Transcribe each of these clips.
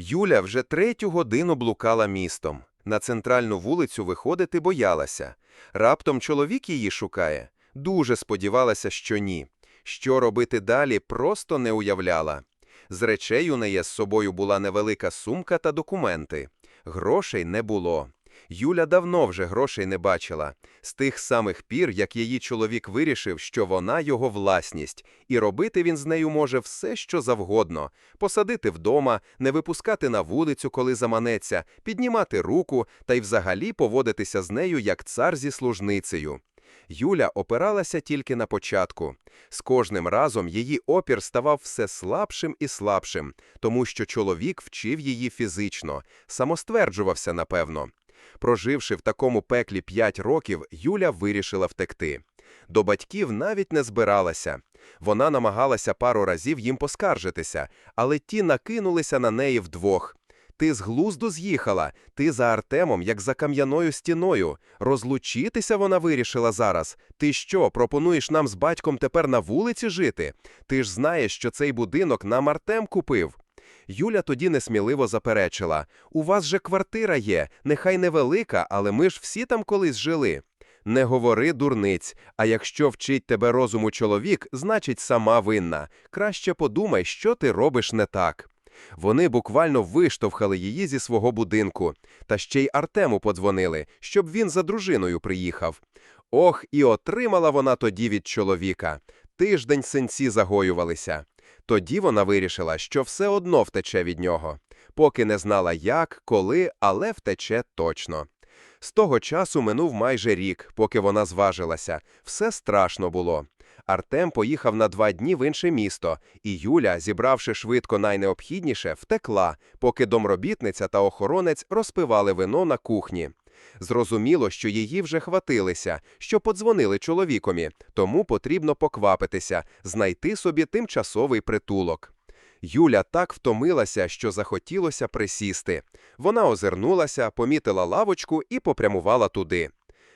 Юля вже третю годину блукала містом. На центральну вулицю виходити боялася. Раптом чоловік її шукає. Дуже сподівалася, що ні. Що робити далі, просто не уявляла. З речей у неї з собою була невелика сумка та документи. Грошей не було. Юля давно вже грошей не бачила. З тих самих пір, як її чоловік вирішив, що вона його власність, і робити він з нею може все, що завгодно: посадити вдома, не випускати на вулицю, коли заманеться, піднімати руку та й взагалі поводитися з нею як цар зі служницею. Юля опиралася тільки на початку. З кожним разом її опір ставав все слабшим і слабшим, тому що чоловік вчив її фізично, самостверджувався, напевно. Проживши в такому пеклі п'ять років, Юля вирішила втекти. До батьків навіть не збиралася. Вона намагалася пару разів їм поскаржитися, але ті накинулися на неї вдвох. Ти з глузду з'їхала, ти за Артемом, як за кам'яною стіною. Розлучитися вона вирішила зараз. Ти що, пропонуєш нам з батьком тепер на вулиці жити? Ти ж знаєш, що цей будинок нам Артем купив. Юля тоді несміливо заперечила: У вас же квартира є, нехай невелика, але ми ж всі там колись жили. Не говори дурниць, а якщо вчить тебе розуму чоловік, значить сама винна. Краще подумай, що ти робиш не так. Вони буквально виштовхали її зі свого будинку, та ще й Артему подзвонили, щоб він за дружиною приїхав. Ох, і отримала вона тоді від чоловіка. Тиждень синці загоювалися. Тоді вона вирішила, що все одно втече від нього, поки не знала як, коли, але втече точно. З того часу минув майже рік, поки вона зважилася. Все страшно було. Артем поїхав на два дні в інше місто, і Юля, зібравши швидко найнеобхідніше, втекла, поки домробітниця та охоронець розпивали вино на кухні. Зрозуміло, що її вже хватилися, що подзвонили чоловікові, тому потрібно поквапитися, знайти собі тимчасовий притулок. Юля так втомилася, що захотілося присісти. Вона озирнулася, помітила лавочку і попрямувала туди.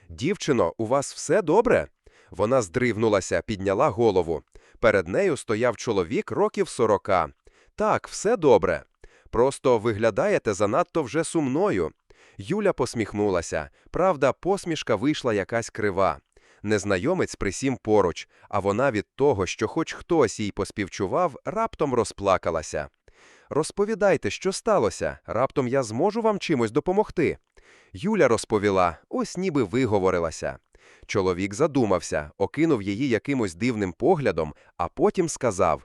Дівчино, у вас все добре? Вона здривнулася, підняла голову. Перед нею стояв чоловік років сорока. Так, все добре. Просто виглядаєте занадто вже сумною. Юля посміхнулася. Правда, посмішка вийшла якась крива. Незнайомець присім поруч, а вона від того, що хоч хтось їй поспівчував, раптом розплакалася. Розповідайте, що сталося, раптом я зможу вам чимось допомогти. Юля розповіла, ось ніби виговорилася. Чоловік задумався, окинув її якимось дивним поглядом, а потім сказав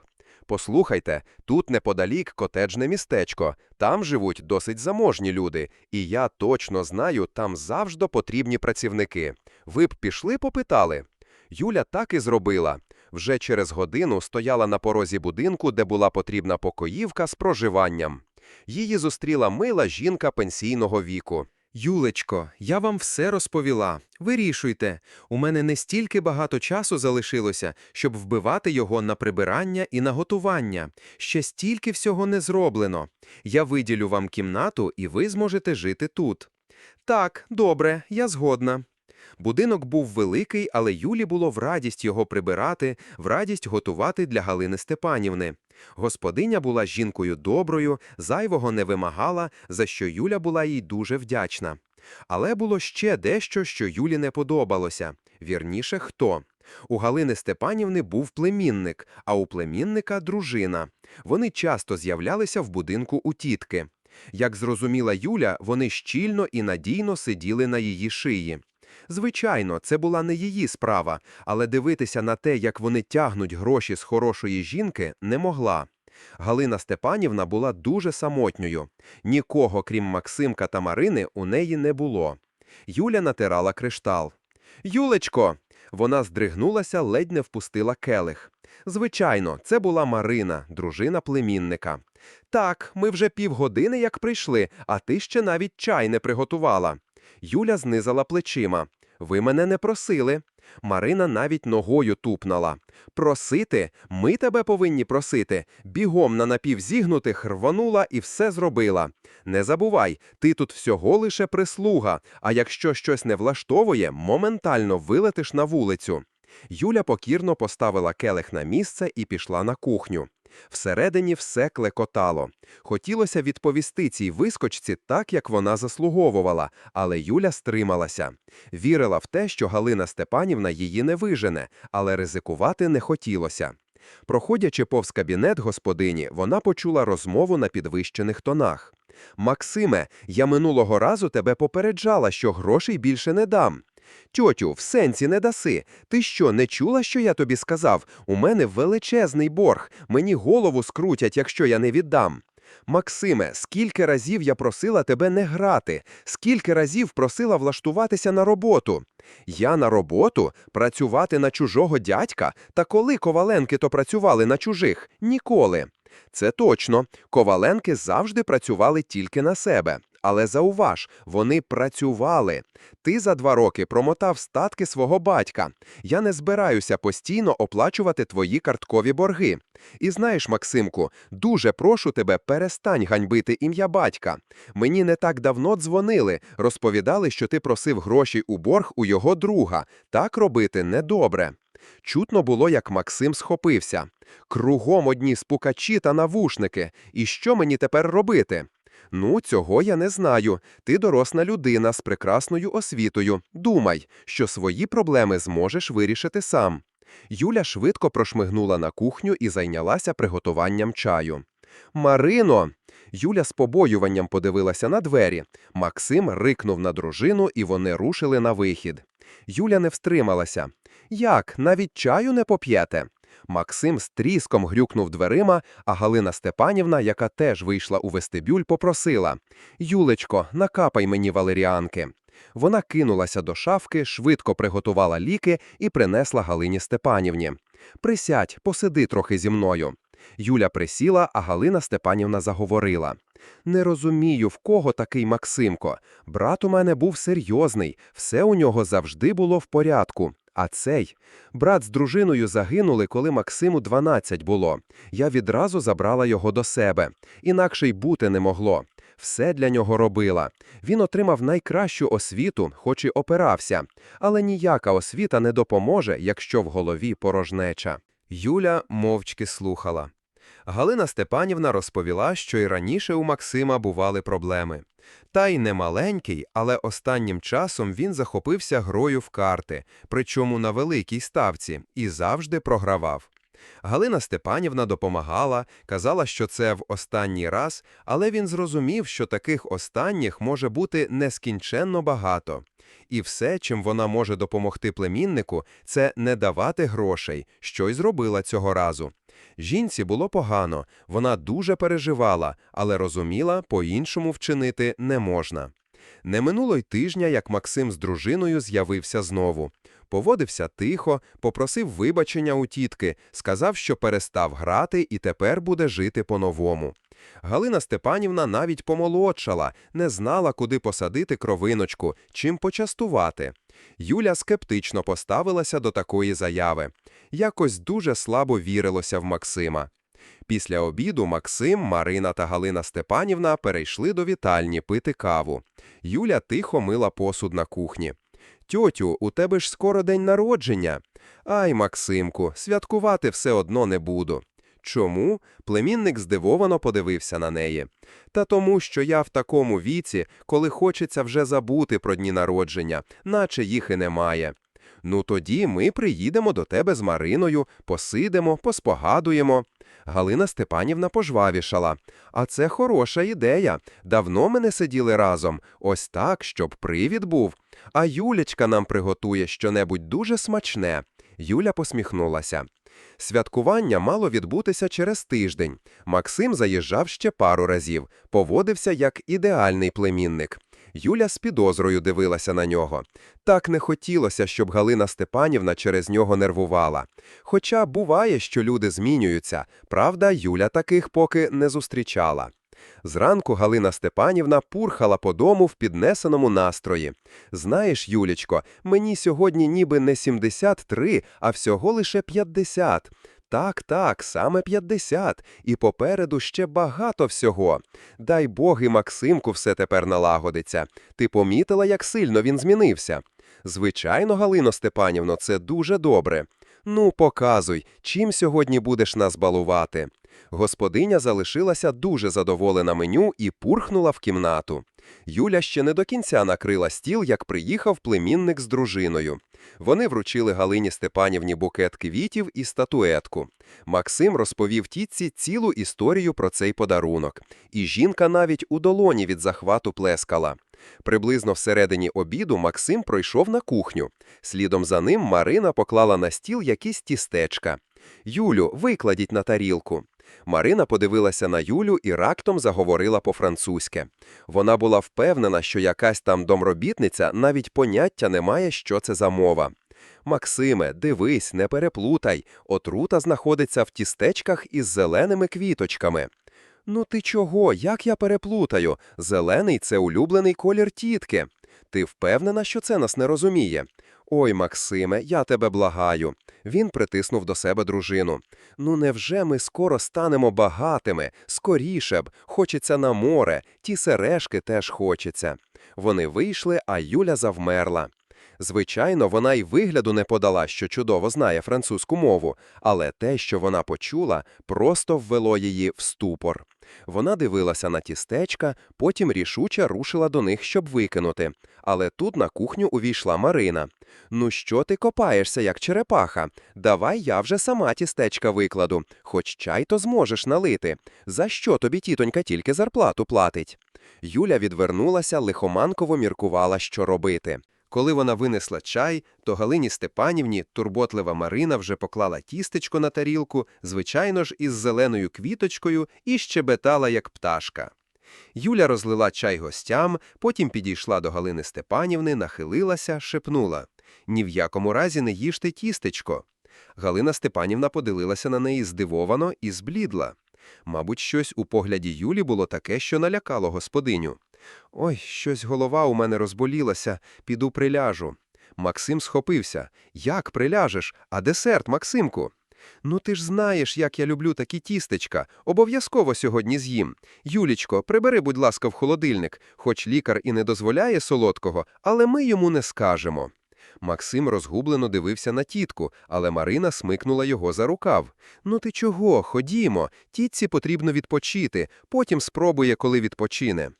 Послухайте, тут неподалік котеджне містечко, там живуть досить заможні люди, і я точно знаю, там завжди потрібні працівники. Ви б пішли попитали? Юля так і зробила. Вже через годину стояла на порозі будинку, де була потрібна покоївка з проживанням. Її зустріла мила жінка пенсійного віку. Юлечко, я вам все розповіла. Вирішуйте. У мене не стільки багато часу залишилося, щоб вбивати його на прибирання і на готування. Ще стільки всього не зроблено. Я виділю вам кімнату, і ви зможете жити тут. Так, добре, я згодна. Будинок був великий, але Юлі було в радість його прибирати, в радість готувати для Галини Степанівни. Господиня була жінкою доброю, зайвого не вимагала, за що Юля була їй дуже вдячна. Але було ще дещо, що Юлі не подобалося вірніше, хто. У Галини Степанівни був племінник, а у племінника дружина. Вони часто з'являлися в будинку у тітки. Як зрозуміла Юля, вони щільно і надійно сиділи на її шиї. Звичайно, це була не її справа, але дивитися на те, як вони тягнуть гроші з хорошої жінки, не могла. Галина Степанівна була дуже самотньою. Нікого, крім Максимка та Марини, у неї не було. Юля натирала криштал. Юлечко. Вона здригнулася, ледь не впустила келих. Звичайно, це була Марина, дружина племінника. Так, ми вже півгодини як прийшли, а ти ще навіть чай не приготувала. Юля знизала плечима. Ви мене не просили. Марина навіть ногою тупнала. Просити? Ми тебе повинні просити. Бігом на напівзігнутих рванула і все зробила. Не забувай, ти тут всього лише прислуга, а якщо щось не влаштовує, моментально вилетиш на вулицю. Юля покірно поставила келих на місце і пішла на кухню. Всередині все клекотало. Хотілося відповісти цій вискочці так, як вона заслуговувала, але Юля стрималася. Вірила в те, що Галина Степанівна її не вижене, але ризикувати не хотілося. Проходячи повз кабінет господині, вона почула розмову на підвищених тонах. Максиме, я минулого разу тебе попереджала, що грошей більше не дам. Тьотю, в сенсі не даси. Ти що, не чула, що я тобі сказав? У мене величезний борг. Мені голову скрутять, якщо я не віддам. Максиме, скільки разів я просила тебе не грати, скільки разів просила влаштуватися на роботу. Я на роботу? Працювати на чужого дядька? Та коли коваленки то працювали на чужих? Ніколи. Це точно. Коваленки завжди працювали тільки на себе. Але зауваж, вони працювали. Ти за два роки промотав статки свого батька. Я не збираюся постійно оплачувати твої карткові борги. І знаєш, Максимку, дуже прошу тебе, перестань ганьбити ім'я батька. Мені не так давно дзвонили, розповідали, що ти просив гроші у борг у його друга. Так робити недобре. Чутно було, як Максим схопився. Кругом одні спукачі та навушники. І що мені тепер робити? Ну, цього я не знаю. Ти доросла людина з прекрасною освітою. Думай, що свої проблеми зможеш вирішити сам. Юля швидко прошмигнула на кухню і зайнялася приготуванням чаю. Марино. Юля з побоюванням подивилася на двері. Максим рикнув на дружину, і вони рушили на вихід. Юля не встрималася. Як, навіть чаю не поп'єте? Максим з тріском грюкнув дверима, а Галина Степанівна, яка теж вийшла у вестибюль, попросила Юлечко, накапай мені валеріанки. Вона кинулася до шафки, швидко приготувала ліки і принесла Галині Степанівні. Присядь, посиди трохи зі мною. Юля присіла, а Галина Степанівна заговорила. Не розумію, в кого такий Максимко. Брат у мене був серйозний, все у нього завжди було в порядку. А цей брат з дружиною загинули, коли Максиму 12 було. Я відразу забрала його до себе. Інакше й бути не могло. Все для нього робила. Він отримав найкращу освіту, хоч і опирався. Але ніяка освіта не допоможе, якщо в голові порожнеча. Юля мовчки слухала. Галина Степанівна розповіла, що й раніше у Максима бували проблеми. Та й не маленький, але останнім часом він захопився грою в карти, причому на великій ставці, і завжди програвав. Галина Степанівна допомагала, казала, що це в останній раз, але він зрозумів, що таких останніх може бути нескінченно багато. І все, чим вона може допомогти племіннику, це не давати грошей, що й зробила цього разу. Жінці було погано, вона дуже переживала, але розуміла, по-іншому вчинити не можна. Не минуло й тижня, як Максим з дружиною з'явився знову. Поводився тихо, попросив вибачення у тітки, сказав, що перестав грати і тепер буде жити по-новому. Галина Степанівна навіть помолодшала, не знала, куди посадити кровиночку, чим почастувати. Юля скептично поставилася до такої заяви. Якось дуже слабо вірилося в Максима. Після обіду Максим, Марина та Галина Степанівна перейшли до вітальні пити каву. Юля тихо мила посуд на кухні. Тьотю, у тебе ж скоро день народження. Ай, Максимку, святкувати все одно не буду. Чому? Племінник здивовано подивився на неї. Та тому, що я в такому віці, коли хочеться вже забути про дні народження, наче їх і немає. Ну тоді ми приїдемо до тебе з Мариною, посидимо, поспогадуємо. Галина Степанівна пожвавішала. А це хороша ідея. Давно ми не сиділи разом. Ось так, щоб привід був. А Юлечка нам приготує щонебудь дуже смачне. Юля посміхнулася. Святкування мало відбутися через тиждень. Максим заїжджав ще пару разів, поводився як ідеальний племінник. Юля з підозрою дивилася на нього. Так не хотілося, щоб Галина Степанівна через нього нервувала. Хоча буває, що люди змінюються, правда, Юля таких поки не зустрічала. Зранку Галина Степанівна пурхала по дому в піднесеному настрої. Знаєш, Юлічко, мені сьогодні ніби не 73, а всього лише 50. Так, так, саме 50, і попереду ще багато всього. Дай Бог і Максимку все тепер налагодиться. Ти помітила, як сильно він змінився? Звичайно, Галино Степанівно, це дуже добре. Ну, показуй, чим сьогодні будеш нас балувати. Господиня залишилася дуже задоволена меню і пурхнула в кімнату. Юля ще не до кінця накрила стіл, як приїхав племінник з дружиною. Вони вручили Галині Степанівні букет квітів і статуетку. Максим розповів тітці цілу історію про цей подарунок. І жінка навіть у долоні від захвату плескала. Приблизно всередині обіду Максим пройшов на кухню. Слідом за ним Марина поклала на стіл якісь тістечка. Юлю, викладіть на тарілку. Марина подивилася на Юлю і рактом заговорила по-французьки. Вона була впевнена, що якась там домробітниця навіть поняття не має, що це за мова. Максиме, дивись, не переплутай. Отрута знаходиться в тістечках із зеленими квіточками. Ну ти чого? Як я переплутаю? Зелений це улюблений колір тітки. Ти впевнена, що це нас не розуміє? Ой, Максиме, я тебе благаю. Він притиснув до себе дружину. Ну невже ми скоро станемо багатими? Скоріше б, хочеться на море, ті сережки теж хочеться. Вони вийшли, а Юля завмерла. Звичайно, вона й вигляду не подала, що чудово знає французьку мову, але те, що вона почула, просто ввело її в ступор. Вона дивилася на тістечка, потім рішуче рушила до них, щоб викинути. Але тут на кухню увійшла Марина. Ну що ти копаєшся, як черепаха? Давай я вже сама тістечка викладу, хоч чай то зможеш налити. За що тобі тітонька тільки зарплату платить? Юля відвернулася, лихоманково міркувала, що робити. Коли вона винесла чай, то Галині Степанівні турботлива Марина вже поклала тістечко на тарілку, звичайно ж, із зеленою квіточкою і щебетала, як пташка. Юля розлила чай гостям, потім підійшла до Галини Степанівни, нахилилася, шепнула Ні в якому разі не їжте тістечко. Галина Степанівна подивилася на неї здивовано і зблідла. Мабуть, щось у погляді Юлі було таке, що налякало господиню. Ой, щось голова у мене розболілася, піду приляжу. Максим схопився. Як приляжеш? А десерт, Максимку? Ну ти ж знаєш, як я люблю такі тістечка. Обов'язково сьогодні з'їм. Юлічко, прибери, будь ласка, в холодильник, хоч лікар і не дозволяє солодкого, але ми йому не скажемо. Максим розгублено дивився на тітку, але Марина смикнула його за рукав. Ну ти чого? Ходімо, тітці потрібно відпочити, потім спробує, коли відпочине.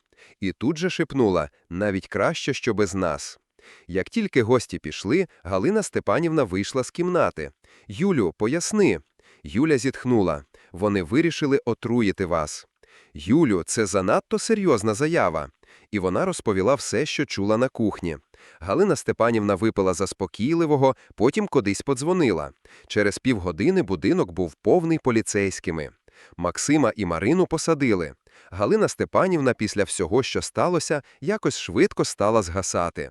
І тут же шепнула навіть краще, що без нас. Як тільки гості пішли, Галина Степанівна вийшла з кімнати. Юлю, поясни. Юля зітхнула. Вони вирішили отруїти вас. Юлю, це занадто серйозна заява. І вона розповіла все, що чула на кухні. Галина Степанівна випила заспокійливого, потім кудись подзвонила. Через півгодини будинок був повний поліцейськими. Максима і Марину посадили. Галина Степанівна після всього, що сталося, якось швидко стала згасати.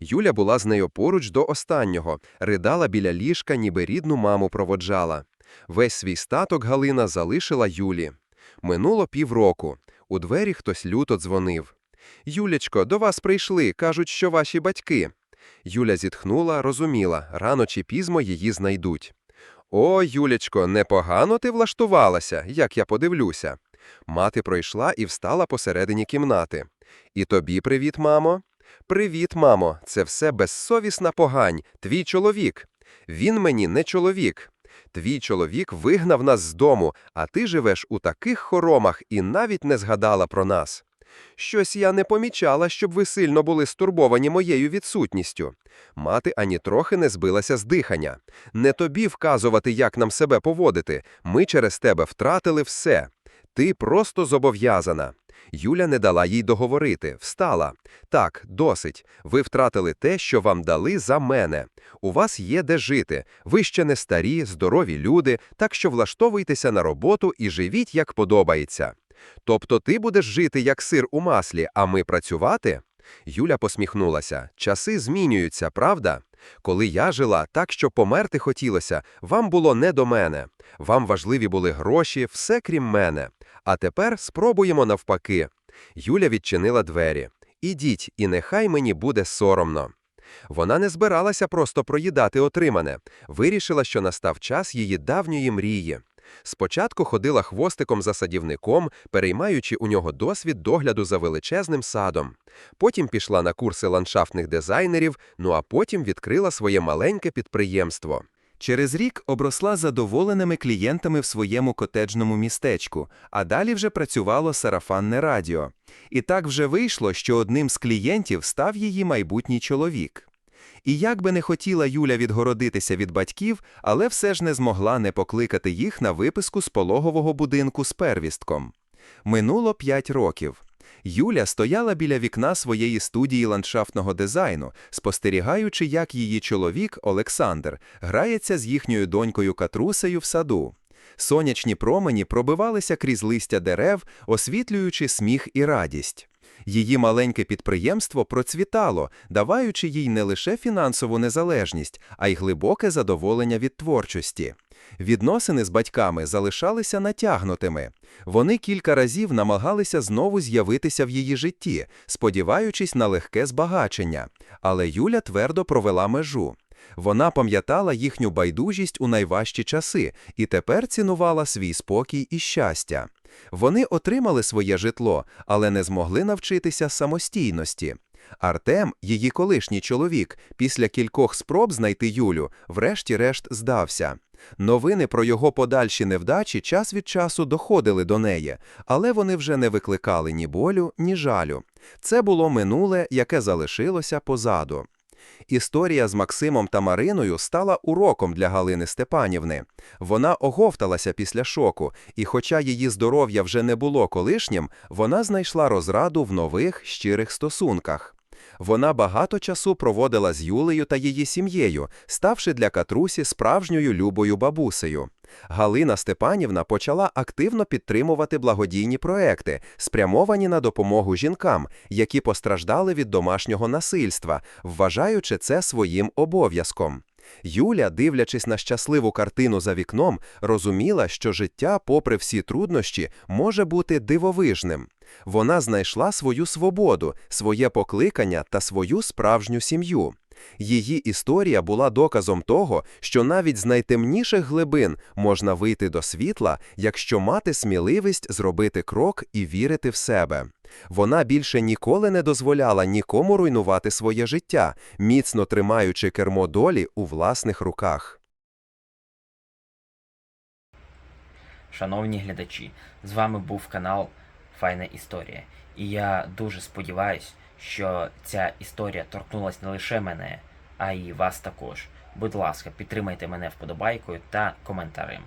Юля була з нею поруч до останнього, ридала біля ліжка, ніби рідну маму проводжала. Весь свій статок Галина залишила Юлі. Минуло півроку. У двері хтось люто дзвонив. Юлячко, до вас прийшли, кажуть, що ваші батьки. Юля зітхнула, розуміла, рано чи пізно її знайдуть. О, Юлячко, непогано ти влаштувалася, як я подивлюся. Мати пройшла і встала посередині кімнати. І тобі привіт, мамо. Привіт, мамо, це все безсовісна погань, твій чоловік. Він мені не чоловік. Твій чоловік вигнав нас з дому, а ти живеш у таких хоромах і навіть не згадала про нас. Щось я не помічала, щоб ви сильно були стурбовані моєю відсутністю. Мати ані трохи не збилася з дихання. Не тобі вказувати, як нам себе поводити. Ми через тебе втратили все. Ти просто зобов'язана. Юля не дала їй договорити, встала. Так, досить. Ви втратили те, що вам дали за мене. У вас є де жити. Ви ще не старі, здорові люди, так що влаштовуйтеся на роботу і живіть, як подобається. Тобто ти будеш жити як сир у маслі, а ми працювати? Юля посміхнулася. Часи змінюються, правда? Коли я жила так, що померти хотілося, вам було не до мене. Вам важливі були гроші, все крім мене. А тепер спробуємо навпаки. Юля відчинила двері. Ідіть, і нехай мені буде соромно. Вона не збиралася просто проїдати отримане, вирішила, що настав час її давньої мрії. Спочатку ходила хвостиком за садівником, переймаючи у нього досвід догляду за величезним садом. Потім пішла на курси ландшафтних дизайнерів, ну а потім відкрила своє маленьке підприємство. Через рік обросла задоволеними клієнтами в своєму котеджному містечку, а далі вже працювало сарафанне радіо. І так вже вийшло, що одним з клієнтів став її майбутній чоловік. І як би не хотіла Юля відгородитися від батьків, але все ж не змогла не покликати їх на виписку з пологового будинку з первістком. Минуло п'ять років. Юля стояла біля вікна своєї студії ландшафтного дизайну, спостерігаючи, як її чоловік Олександр грається з їхньою донькою Катрусею в саду. Сонячні промені пробивалися крізь листя дерев, освітлюючи сміх і радість. Її маленьке підприємство процвітало, даваючи їй не лише фінансову незалежність, а й глибоке задоволення від творчості. Відносини з батьками залишалися натягнутими. Вони кілька разів намагалися знову з'явитися в її житті, сподіваючись на легке збагачення. Але Юля твердо провела межу. Вона пам'ятала їхню байдужість у найважчі часи і тепер цінувала свій спокій і щастя. Вони отримали своє житло, але не змогли навчитися самостійності. Артем, її колишній чоловік, після кількох спроб знайти Юлю, врешті-решт здався. Новини про його подальші невдачі час від часу доходили до неї, але вони вже не викликали ні болю, ні жалю. Це було минуле, яке залишилося позаду. Історія з Максимом та Мариною стала уроком для Галини Степанівни. Вона оговталася після шоку, і хоча її здоров'я вже не було колишнім, вона знайшла розраду в нових щирих стосунках. Вона багато часу проводила з Юлею та її сім'єю, ставши для Катрусі справжньою любою бабусею. Галина Степанівна почала активно підтримувати благодійні проекти, спрямовані на допомогу жінкам, які постраждали від домашнього насильства, вважаючи це своїм обов'язком. Юля, дивлячись на щасливу картину за вікном, розуміла, що життя, попри всі труднощі, може бути дивовижним. Вона знайшла свою свободу, своє покликання та свою справжню сім'ю. Її історія була доказом того, що навіть з найтемніших глибин можна вийти до світла, якщо мати сміливість зробити крок і вірити в себе. Вона більше ніколи не дозволяла нікому руйнувати своє життя, міцно тримаючи кермо долі у власних руках. Шановні глядачі, з вами був канал Файна Історія. І я дуже сподіваюсь, що ця історія торкнулась не лише мене, а й вас також. Будь ласка, підтримайте мене вподобайкою та коментарем.